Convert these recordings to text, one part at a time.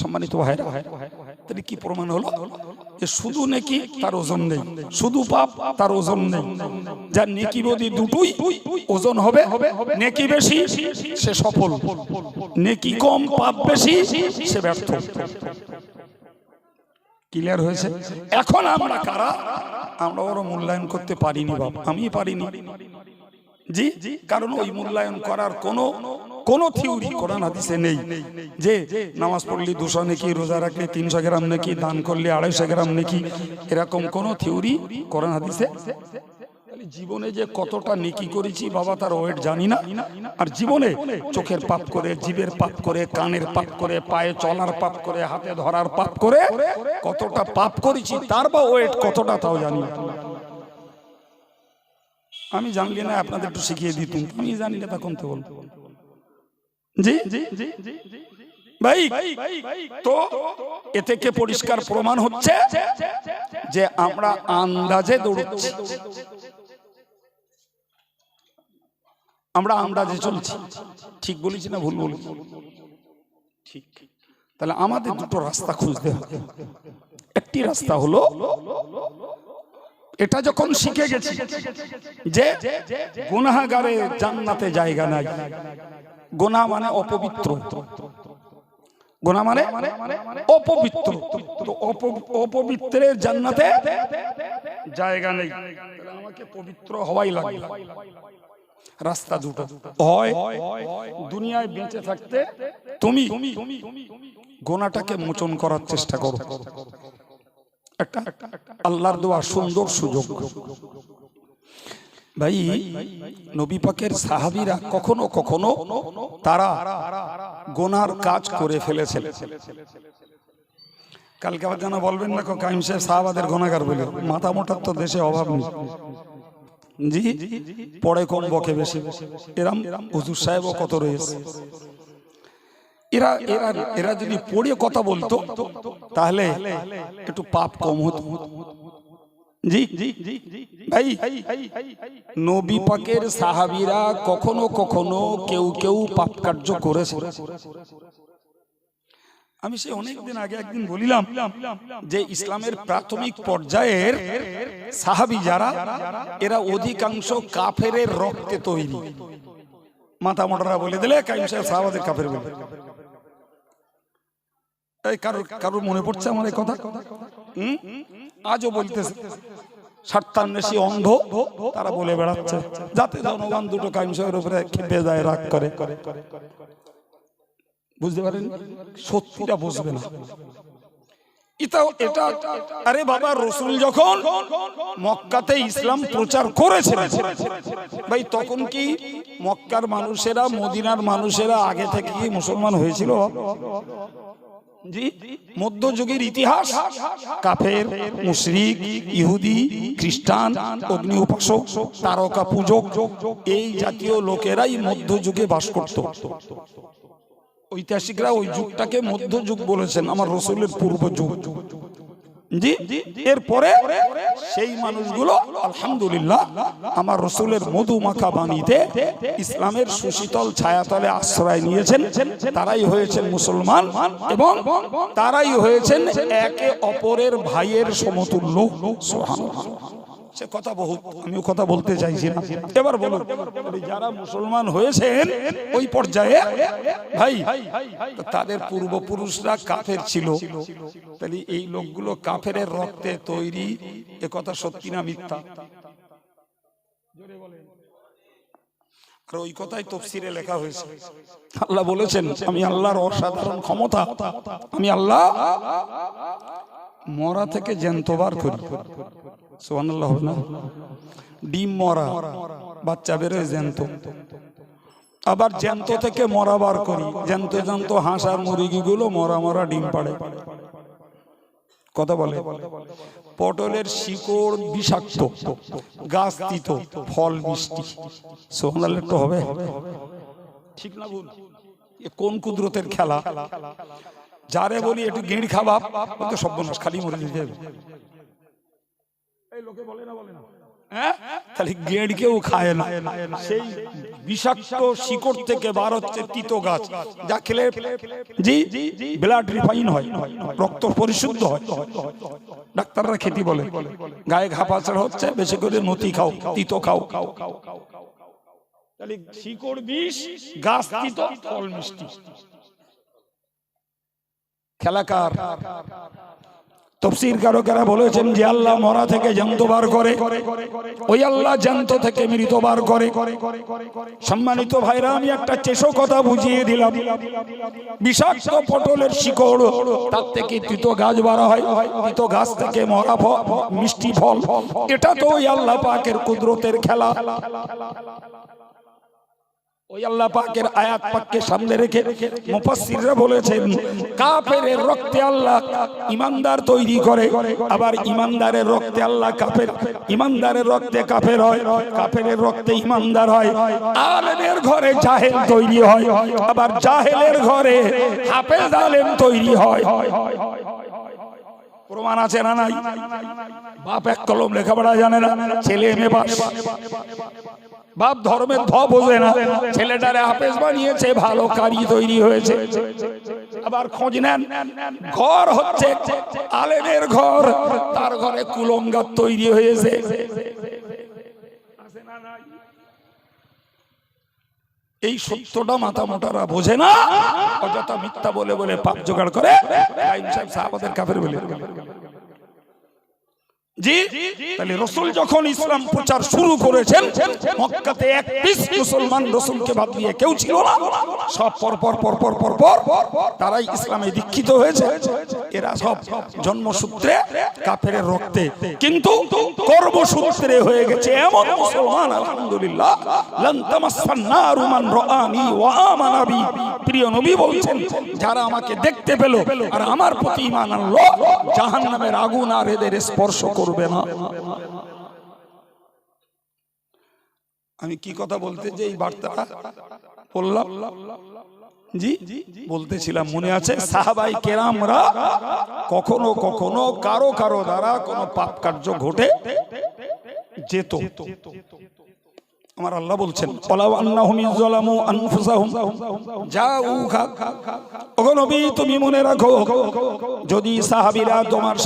সম্মানিত ভাইরা, তাহলে কি প্রমাণ হলো? যে শুধু নেকি তার ওজন নেই, শুধু পাপ তার ওজন নেই। যার নেকি বদি দুটোই ওজন হবে, নেকি বেশি, সে সফল। নেকি কম, পাপ বেশি, সে ব্যর্থ। ক্লিয়ার হয়েছে? এখন আমরা কারা? আমরা ওরা মূল্যায়ন করতে পারিনি বাপ আমি পারিনি। জি? কারণ ওই মূল্যায়ন করার কোনো কোন থিওরি কোরআন, হাদিসে নেই যে নামাজ পড়লে দুশো নাকি, রোজা রাখলে তিনশো গ্রাম নাকি, দান করলে আড়াইশো গ্রাম নাকি, এরকম কোন থিওরি কোরআন, হাদিসে জীবনে যে কতটা নেকি করেছি বাবা তার ওয়েট জানি না। আর জীবনে চোখের পাপ করে জীবের পাপ করে, কানের পাপ করে, পায়ে চলার পাপ করে, হাতে ধরার পাপ করে, কতটা পাপ করেছি তার বা ওয়েট কতটা তাও জানি না। আমি জানলি না, আপনাদের একটু শিখিয়ে দিতুম। আমি জানি না তা কমতে বল জি ভাই তো এ থেকে পরিষ্কার প্রমাণ হচ্ছে যে আমরা আন্দাজে দৌড়চ্ছি। আমরা আন্দাজে চলছি। ঠিক বলেছি না ভুল বলেছি? ঠিক। তাহলে আমাদের দুটো রাস্তা খুঁজতে হবে। একটি রাস্তা হলো এটা যখন শিখে গেছি যে গুনাহাগারে জান্নাতে জায়গা নাই। গোনা মানে অপবিত্র। গোনা মানে অপবিত্র। অপবিত্রের জান্নাতে জায়গা নেই। আমাকে পবিত্র হওয়াই লাগে। রাস্তা দুটো। হয় দুনিয়ায় বেঁচে থাকতে তুমি গোনাটাকে মোচন করার চেষ্টা করো। একটা আল্লাহর দেওয়া সুন্দর সুযোগ। ভাই, নবী পাকের সাহাবীরা কখনো কখনো তারা গোনার কাজ করে ফেলেছে কালকে আবার যেন বলবেন না কাইম সাহেব সাহাবাদের গোনাগার বলে, মাথা মোটার তো দেশে অভাব নেই। জি পড়ে কম বকে বেশি। এরাম হুজুর সাহেবও কত রয়েছে। এরা এরা এরা যদি পড়ে কথা বলতো, তাহলে একটু পাপ কম হতো। জি ভাই নবী পাকের সাহাবীরা কখনো কখনো কেউ কেউ পাপ কার্য করেছে। আমি সে অনেকদিন আগে একদিন বলিলাম যে ইসলামের প্রাথমিক পর্যায়ের সাহাবি যারা এরা অধিকাংশ কাফের রক্তে তৈরি। মাথা মোটারা বলে দিলে কাইম সাহেব সাহাবাদের কাফের বলে। কারোর কারোর মনে পড়ছে আমার এই কথা? হুম? আজও বলতেছে স্বার্থান্বেষী অন্ধ, তারা বলে বেড়াচ্ছে। যাতে জনগণ দুটো কাইম সাহেবের উপরে খেপে যায়, রাগ করে। বুঝতে পারেন? সত্যিটা বুঝবে না। এটা, আরে বাবা, রসুল যখন মক্কাতে ইসলাম প্রচার করেছে ভাই, তখন কি মক্কার মানুষেরা, মদিনার মানুষেরা আগে থেকে কি মুসলমান হয়েছিল? মধ্যযুগের ইতিহাস, কাফের, মুশরিক, ইহুদি, খ্রিস্টান, অগ্নি উপাসক, তারকা পূজক, এই জাতীয় লোকেরাই মধ্যযুগে বাস করত। ঐতিহাসিকরা ওই যুগটাকে মধ্যযুগ বলেছেন, আমার রসুলের পূর্ব যুগ জি এরপরে সেই মানুষগুলো আলহামদুলিল্লাহ আমার রসুলের মধু মাখা বাণীতে ইসলামের সুশীতল ছায়াতলে আশ্রয় নিয়েছেন। তারাই হয়েছেন মুসলমান এবং তারাই হয়েছেন একে অপরের ভাইয়ের সমতুল্য। সুবহানাল্লাহ। সে কথা বহুত আমিও কথা বলতে চাইছি না এবার বলুন যারা মুসলমান হয়েছেন, ওই পর্যায়ে, ভাই তাদের পূর্বপুরুষরা কাফের ছিল। তাহলে এই লোকগুলো কাফের রক্তে তৈরি, এ কথা সত্যি না মিথ্যা? আর ওই কথাই তফসিরে লেখা হয়েছে। আল্লাহ বলেছেন, আমি আল্লাহর অসাধারণ ক্ষমতা, আমি আল্লাহ মরা থেকে জ্যান্তবার করি। ডিম মরা, বাচ্চা বেরোয় জ্যান্ত। আবার জ্যান্ত থেকে মরা বার করি। জ্যান্ত জ্যান্ত হাঁস আর মুরগিগুলো মরা মরা ডিম পাড়ে। কথা বলে? পটলের শিকড় বিষাক্ত, গাছ তিত, ফল মিষ্টি। সোহানালের তো হবে? ঠিক না ভুল? কোন কুদরতের খেলা? যারে বলি একটু গেঁড় খাবা ও তো সর্বনাশ, খালি মরে এই না হ্যাঁ? কেউ খায় সেই বিষাক্ত শিকড় থেকে বার হচ্ছে তিতো গাছ। ডাক্তাররা খেতে বলে, গায়ে ঘা হচ্ছে, বেশি করে নতি খাও, তিতো খাও। তাহলে শিকড় বিষ, গাছ খেলাকার তফসির কারকেরা বলেছেন যে আল্লাহ মরা থেকে জ্যান্ত বার করে। ওই আল্লাহ জ্যান্ত থেকে মৃত বার করে। সম্মানিত ভাইরা, আমি একটা চেষো কথা বুঝিয়ে দিলাম। বিষাক্ত পটলের শিকড়, তার থেকে তিত গাছ বার হয়, তিত গাছ থেকে মরা ফল, মিষ্টি ফল। এটা তো ওই আল্লাহ পাকের কুদরতের খেলা। ওই আল্লাহ পাকের আয়াত পাককে সামনে রেখে মুফাসসিররা বলেছেন কাফের রক্তে আল্লাহ ইমানদার তৈরি করে, আবার ইমানদারের রক্তে আল্লাহ কাফের, ইমানদারের রক্তে কাফের হয় কাফের রক্তে ইমানদার হয়। আলেমের ঘরে জাহেল তৈরি হয়, আবার জাহেলের ঘরে হাফেজ আলেম তৈরি হয়। প্রমাণ আছে না নাই? বাপ এক কলম লেখাপড়া জানে না, ছেলে মেয়ে পাস। বাপ ধর্মের ধ বোঝে না, ছেলেটারে হাফেজ বানিয়েছে, ভালো কারি তৈরি হয়েছে। আবার খোঁজ নেন, ঘর হচ্ছে আলেমের ঘর, তার ঘরে কুলঙ্গার তৈরি হয়েছে। এই সত্যটা মাথা মোটারা বোঝে না। অযথা মিথ্যা বলে বলে পাপ জোগাড় করে। সাহেব সাহাবাদের কাপের বলে। রসুল যখন ইসলাম প্রচার শুরু করেছেন, মক্কাতে এক পিস মুসলমান রসুলকে বাদ দিয়ে কেউ ছিল না। সব তারাই ইসলামে দীক্ষিত হয়েছে। এরা সব জন্মসূত্রে রক্তে। কিন্তু কর্মসূত্রে হয়ে গেছে এমন মুসলমান, আলহামদুলিল্লাহ। ওয়া প্রিয় নবী বলছেন, যারা আমাকে দেখতে পেল আর আমার প্রতি ঈমান আনলো, জাহান্নামের আগুন আর এদের স্পর্শ করবে না। আমি কি কথা বলতে যে এই বার্তাটা? বললাম। জি, বলতেছিলাম, মনে আছে? সাহাবাই কেরামরা কখনো কখনো কারও কারও দ্বারা কোনো পাপ কার্য ঘটে যেত। আমার আল্লাহ বলছেন, ওয়ালাউ আন্নাহুম ইযলামু আনফুসাহুম। জাউকা ওগো নবী, তুমি মনে রাখো, যদি তোমার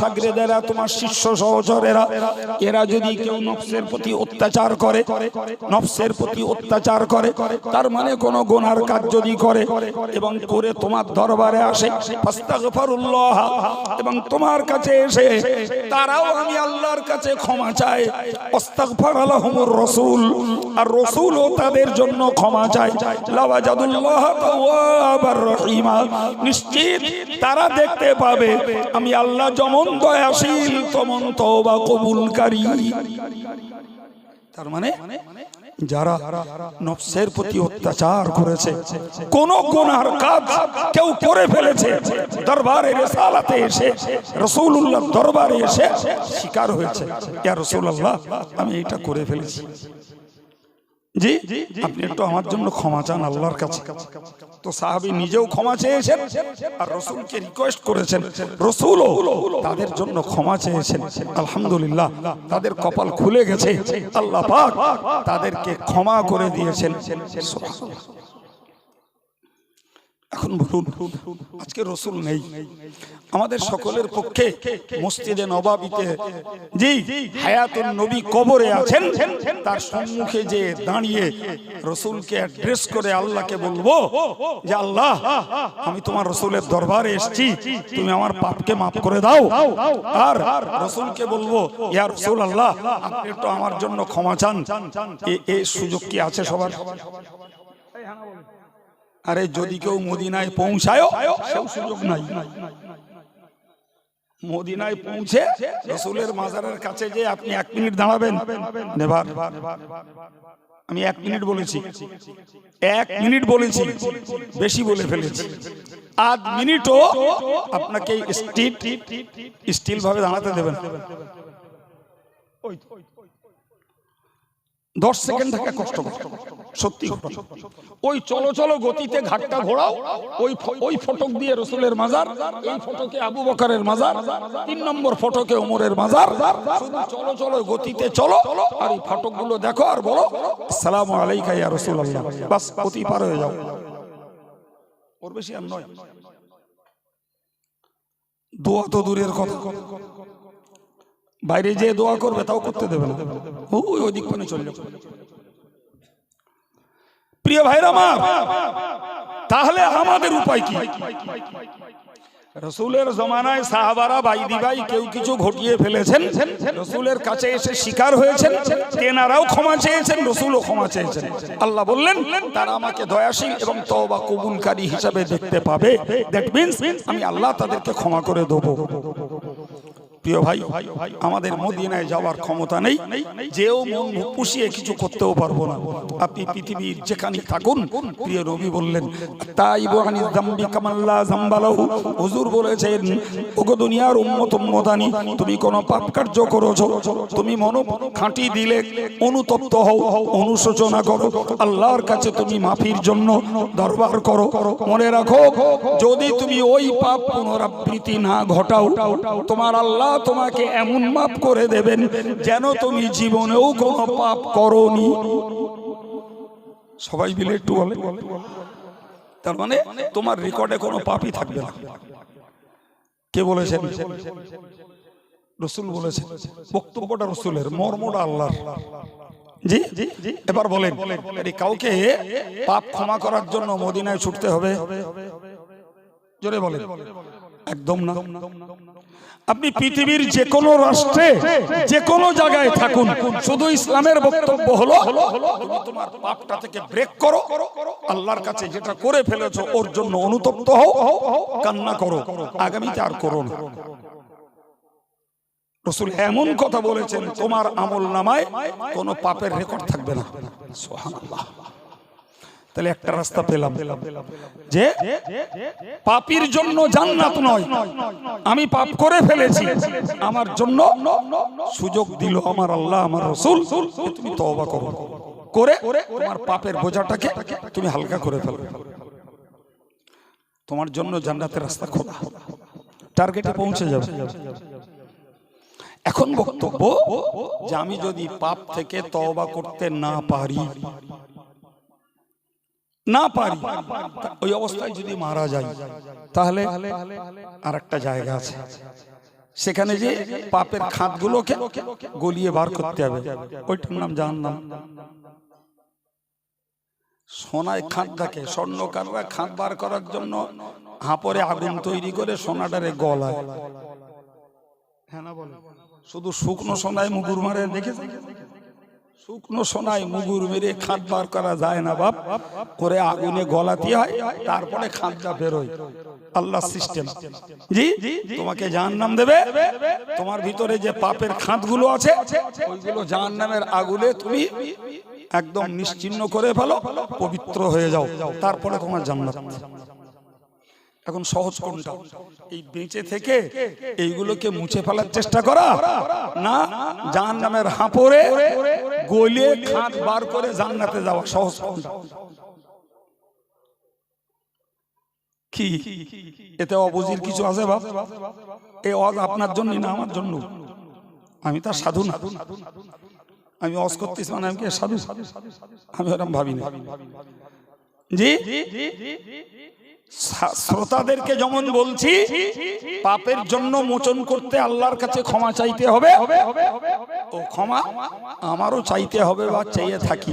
তোমার শিষ্য সহচরেরা, এরা যদি কেউ নফসের প্রতি অত্যাচার করে, নফসের প্রতি অত্যাচার করে, তার মানে কোনো গুনার কাজ যদি করে এবং করে তোমার দরবারে আসে এবং তোমার কাছে এসে, তারাও আমি আল্লাহর কাছে ক্ষমা চাই। আস্তাগফার আর রসুলও তাদের জন্য ক্ষমা চায়। নিশ্চিত তারা দেখতে পাবে, আমি আল্লাহ যেমন দয়াশীল, তেমন তওবা কবুলকারী। তার মানে যারা নফসের প্রতি অত্যাচার করেছে, কোন গুনার কাজ কেউ করে ফেলেছে, দরবারে রেসালাতে এসে রসুল্লাহ দরবারে এসে শিকার হয়েছে। ইয়া রসুল্লাহ আমি এটা করে ফেলেছি। জি? আপনি একটু আমার জন্য ক্ষমা চান আল্লাহর কাছে। তো সাহাবি নিজেও ক্ষমা চেয়েছেন আর রসুলকে রিকোয়েস্ট করেছেন। রসুলও তাদের জন্য ক্ষমা চেয়েছেন। আলহামদুলিল্লাহ তাদের কপাল খুলে গেছে। আল্লাহ পাক তাদেরকে ক্ষমা করে দিয়েছেন। এখন বলুন, আজকে রসুল নেই। আমাদের সকলের পক্ষে মসজিদে নবাবিতে জি, হায়াতুন নবী কবরে আছেন। তার সম্মুখে যে দাঁড়িয়ে রসুলকে অ্যাড্রেস করে আল্লাহকে বলব যে, আল্লাহ, আমি তোমার রসুলের দরবারে এসেছি। তুমি আমার পাপকে মাফ করে দাও। আর রসুলকে বলব, ইয়া রসুল আল্লাহ আপনি একটু আমার জন্য ক্ষমা চান। এ- সুযোগ কি আছে সবার? আরে যদি কেউ মদিনায় পৌঁছায় সেও সুযোগ নাই। মদিনায় পৌঁছে রসুলের মাজারের কাছে যে আপনি এক মিনিট দাঁড়াবেন। নেবার আমি এক মিনিট বলেছি। এক মিনিট বলেছি। বেশি বলে ফেলেছি। আধ মিনিটও আপনাকে স্টিল স্টিল ভাবে দাঁড়াতে দেবেন ওই। দশ সেকেন্ড থেকে কষ্ট সত্যি। ওই চলো চলো গতিতে ঘাটটা ঘোরাও ওই ওই ফটক দিয়ে রসুলের মাজার এই ফটকে আবু বকরের মাজার তিন নম্বর ফটকে ওমরের মাজার। শুধু চলো চলো গতিতে চলো আর এই ফটকগুলো দেখো আর বলো সালাম আলাইকা ইয়া রসুল্লাহ বাস গতি পার হয়ে যাও। ওর বেশি আর নয়। দোয়া তো দূরের কথা। বাইরে যে দোয়া করবে, তাও করতে দেবে না। ওই ওই দিক চলে যাবে প্রিয় ভাইরা আমার, তাহলে আমাদের উপায় কি? রসুলের জমানায় সাহাবারা ভাই কেউ কিছু ঘটিয়ে ফেলেছেন, রসুলের কাছে এসে শিকার হয়েছেন, তেনারাও ক্ষমা চেয়েছেন, রসুলও ক্ষমা চেয়েছেন। আল্লাহ বললেন, তারা আমাকে দয়াশীল এবং তওবা কবুলকারী হিসাবে দেখতে পাবে। দ্যাট মিন্স আমি আল্লাহ তাদেরকে ক্ষমা করে দেবো। প্রিয় ভাই আমাদের মদিনায় যাওয়ার ক্ষমতা নেই যেও মন পুষিয়ে কিছু করতেও পারব না। আপনি পৃথিবীর যেখানে থাকুন প্রিয় নবী বললেন তাই বোহানি জাম্বি কামাল্লা জাম্বালাহু। হুজুর বলেছেন ওগো দুনিয়ার উম্মত উম্মতানি তুমি কোনো পাপ কার্য করেছ তুমি মন খাঁটি দিলে অনুতপ্ত হও অনুশোচনা করো আল্লাহর কাছে তুমি মাফির জন্য দরবার করো মনে রাখো যদি তুমি ওই পাপ পুনরাবৃত্তি না ঘটাও তোমার আল্লাহ তোমাকে এমন মাপ করে দেবেন যেন তুমি জীবনেও কোনো পাপ করনি। সবাই মিলে একটু বলে। তার মানে তোমার রেকর্ডে কোনো পাপই থাকবে না। কে বলেছেন? রসুল বলেছেন, বক্তব্যটা রসুলের, মর্মটা আল্লাহর। জি জি এবার বলেন কাউকে পাপ ক্ষমা করার জন্য মদিনায় ছুটতে হবে? জোরে বলেন। একদম না। আপনি পৃথিবীর যে কোনো রাষ্ট্রে যে কোনো জায়গায় থাকুন। শুধু ইসলামের বক্তব্য হলো, তুমি তোমার পাপটা থেকে ব্রেক করো। আল্লাহর কাছে যেটা করে ফেলেছো, ওর জন্য অনুতপ্ত হও, কান্না করো, আগামীতে আর করো রসুল এমন কথা বলেছেন, তোমার আমল নামায় কোনো পাপের রেকর্ড থাকবে না। সুবহানাল্লাহ। তাহলে একটা রাস্তা পেলাম। যে পাপির জন্য জান্নাত নয়, আমি পাপ করে ফেলেছি। আমার জন্য সুযোগ দিল আমার আল্লাহ, আমার রসুল তুমি তওবা করো। করে তোমার পাপের বোঝাটাকে তুমি হালকা করে ফেলো। তোমার জন্য জান্নাতের রাস্তা খোলা। টার্গেটে পৌঁছে যাবে। এখন বক্তব্য যে আমি যদি পাপ থেকে তওবা করতে না পারি না পারি। ওই অবস্থায় যদি মারা যায় তাহলে আর একটা জায়গা আছে। সেখানে যে পাপের খাতগুলোকে গলিয়ে বার করতে হবে। ওইটার নাম জাহান নাম সোনায় খাত থাকে। স্বর্ণকাররা খাত বার করার জন্য হাঁপরে আগুন তৈরি করে সোনাটারে গলায়। হ্যাঁ শুধু শুকনো সোনায় মুগুর মারে দেখেছেন? শুকনো সোনায় মুগুর মেরে খাত বার করা যায় না, বাপ। করে আগুনে গলাতে হয়, তারপরে খাতটা বেরোয় আল্লাহ সিস্টেম। জি? তোমাকে জাহান নাম দেবে। তোমার ভিতরে যে পাপের খাতগুলো আছে, ওইগুলো জাহান নামের আগুনে তুমি একদম নিশ্চিহ্ন করে ফেলো, পবিত্র হয়ে যাও। তারপরে তোমার জান্নাত। এখন সহজ কোনটা? এই বেঁচে থেকে এইগুলোকে মুছে ফেলার চেষ্টা করা? না জাহান নামের হাঁপড়ে গলিয়ে খাত বার করে জান্নাতে যাওয়া সহজ কোনটা? কি? এতে অবুঝির কিছু আছে বাপ? এই অজ আপনার জন্য না আমার জন্য? আমি তার সাধু না। আমি অজ করতেছি মানে আমি সাধু? আমি ওরকম ভাবি না। জি? শ্রা- শ্রোতাদেরকে যেমন বলছি, পাপের জন্য মোচন করতে আল্লাহর কাছে ক্ষমা চাইতে হবে ও ক্ষমা আমারও চাইতে হবে বা চাইয়ে থাকি।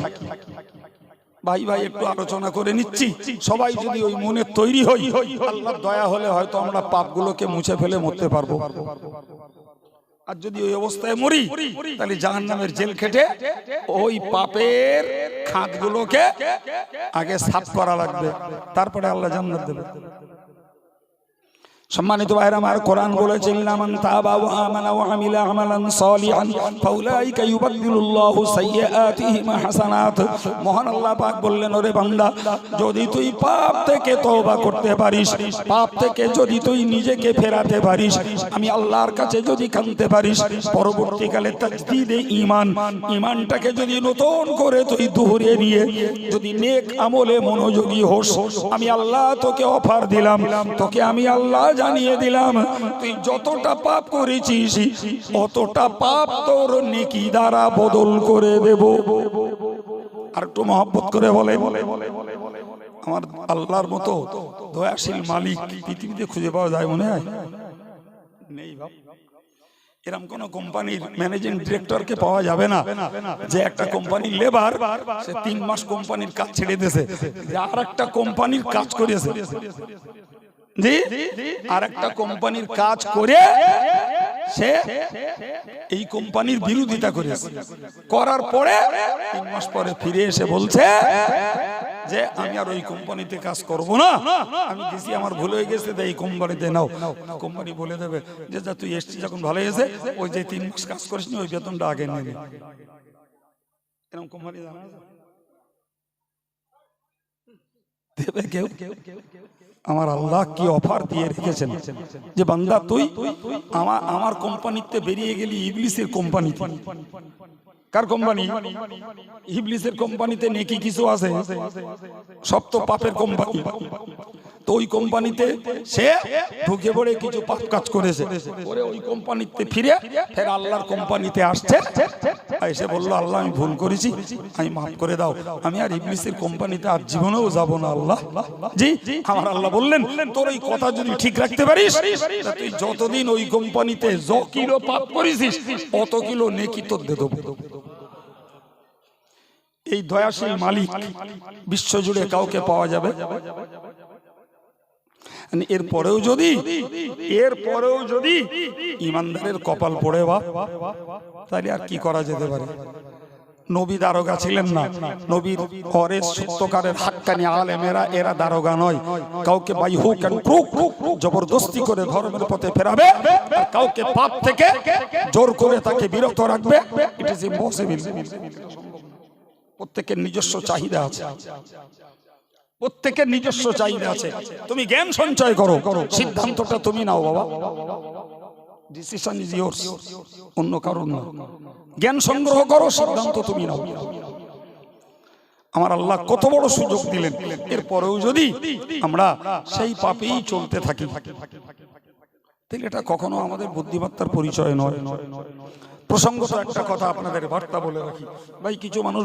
ভাই ভাই, একটু আলোচনা করে নিচ্ছি। সবাই যদি ওই মনে তৈরি হই, আল্লাহর দয়া হলে হয়তো আমরা পাপগুলোকে মুছে ফেলে মরতে পারব। আর যদি ওই অবস্থায় মরি, তাহলে জাহান নামের জেল খেটে ওই পাপের খাতগুলোকে আগে সাফ করা লাগবে তারপরে আল্লাহ জান্নাত দেবে। সম্মানিত ভাইরা আমার কোরআন বলেছেন, লামান তাবা ওয়া আমানা ওয়া আমিলা আমালান সালিহান, ফাউলাইকা ইউবাদদিলুল্লাহু সাইয়্যাতিহিম হাসানাত। মহান আল্লাহ পাক বললেন, ওরে বান্দা, যদি তুই পাপ থেকে তওবা করতে পারিস, পাপ থেকে যদি তুই নিজেকে ফেরাতে পারিস, আমি আল্লাহর কাছে যদি কাঁদতে পারিস, পরবর্তীকালে তাজদিদে ঈমান, ঈমানটাকে যদি নতুন করে তুই দুহরিয়ে নিয়ে যদি নেক আমলে মনোযোগী হোস, আমি আল্লাহ তোকে অফার দিলাম, তোকে আমি আল্লাহ জানিয়ে দিলাম তুই যতটা পাপ করেছিস অতটা পাপ তোর নেকি দ্বারা বদল করে দেব। আর একটু মহব্বত করে বলে আমার আল্লাহর মতো দয়াশীল মালিক পৃথিবীতে খুঁজে পাওয়া যায় মনে হয়? নেই বাপ এরকম কোন কোম্পানির ম্যানেজিং ডিরেক্টরকে পাওয়া যাবে না যে একটা কোম্পানির লেবার সে তিন মাস কোম্পানির কাজ ছেড়ে দিয়েছে আর একটা কোম্পানির কাজ করেছে আর একটা কোম্পানির কাজ করে সে এই কোম্পানির বিরোধিতা করেছে করার পরে তিন মাস পরে ফিরে এসে বলছে যে, আমি আর ওই কোম্পানিতে কাজ করব না আমি গেছি, আমার ভুল হয়ে গেছে, তাই এই কোম্পানিতে নাও কোম্পানি বলে দেবে যে, যা, তুই এসছিস যখন ভালো হয়েছে, ওই যে তিন মাস কাজ করিস ওই বেতনটা আগে নিয়ে। এরকম কোম্পানি জানা আছে? দেবে কেউ আমার আল্লাহ কি অফার দিয়ে রেখেছেন যে, বান্দা, তুই আমার আমার কোম্পানিতে বেরিয়ে গেলি ইবলিসের কোম্পানি কার কোম্পানি? ইবলিসের কোম্পানিতে নেকি কিছু আছে? সব তো পাপের কোম্পানি। তো ওই কোম্পানিতে সে ঢুকে পড়ে কিছু পাপ কাজ করেছে। করে ওই কোম্পানিতে ফিরে, ফের আল্লাহর কোম্পানিতে আসছে। এসে বলল, আল্লাহ, আমি ভুল করেছি। আমি মাফ করে দাও। আমি আর ইবলিসের কোম্পানিতে আর জীবনেও যাব না, আল্লাহ। জি, আমার আল্লাহ বললেন, তোর এই কথা যদি ঠিক রাখতে পারিস তুই যতদিন ওই কোম্পানিতে য কিলো পাপ করেছিস, অত কিলো নেকি তোর দিয়ে দেবো। এই দয়াশীল মালিক, বিশ্বজুড়ে কাউকে পাওয়া যাবে? মানে এর পরেও যদি এর পরেও যদি ইমানদারের কপাল পড়ে বা তাহলে আর কি করা যেতে পারে? নবী দারোগা ছিলেন না। নবীর পরে সত্যকারের হাক্কানি আলেমেরা এরা দারোগা নয়। কাউকে বাই হুক অ্যান্ড ক্রুক জবরদস্তি করে ধর্মের পথে ফেরাবে কাউকে পাপ থেকে জোর করে তাকে বিরত রাখবে ইট ইজ ইম্পসিবল প্রত্যেকের নিজস্ব চাহিদা আছে। প্রত্যেকের নিজস্ব চাহিদা আছে। তুমি জ্ঞান সঞ্চয় করো। করো সিদ্ধান্তটা তুমি নাও বাবা। ডিসিশন ইজ ইয়োর্স অন্য কারণ না। জ্ঞান সংগ্রহ করো, সিদ্ধান্ত তুমি নাও। আমার আল্লাহ কত বড় সুযোগ দিলেন। এরপরেও যদি আমরা সেই পাপেই চলতে থাকি। তাহলে এটা কখনো আমাদের বুদ্ধিমত্তার পরিচয় নয়। প্রসঙ্গত একটা কথা আপনাদের বার্তা বলে রাখি। ভাই, কিছু মানুষ